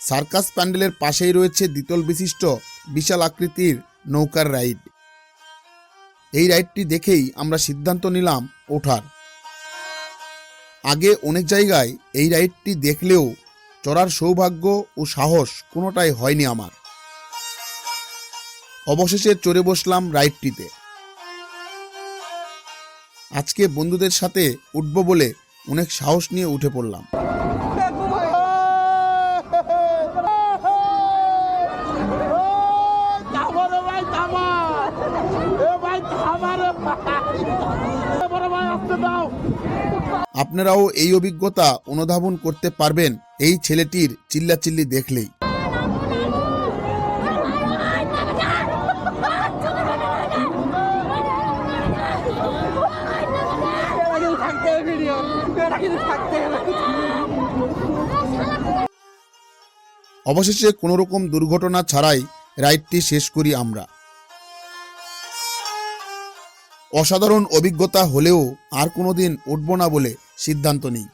Circus প্যান্ডেলের পাশেই রয়েছে দ্বিতল বিশিষ্ট বিশাল আকৃতির নৌকার রাইড। এই রাইডটি দেখেই আমরা সিদ্ধান্ত নিলাম ওঠার। আগে অনেক জায়গায় এই রাইডটি দেখলেও চড়ার সৌভাগ্য ও সাহস কোনোটাই হয়নি আমার। অবশেষে চড়ে বসলাম রাইডটিতে। আজকে বন্ধুদের সাথে উঠব বলে অনেক সাহস নিয়ে উঠে পড়লাম। আপনারাও এই অভিজ্ঞতা অনুধাবন করতে পারবেন এই ছেলেটির চিল্লাচিল্লি দেখলেই। অবশেষে কোনো রকম দুর্ঘটনা ছাড়াই রাইডটি শেষ করি আমরা। অসাধারণ অভিজ্ঞতা হলেও আর কোনোদিন উঠব না বলে সিদ্ধান্ত নিই।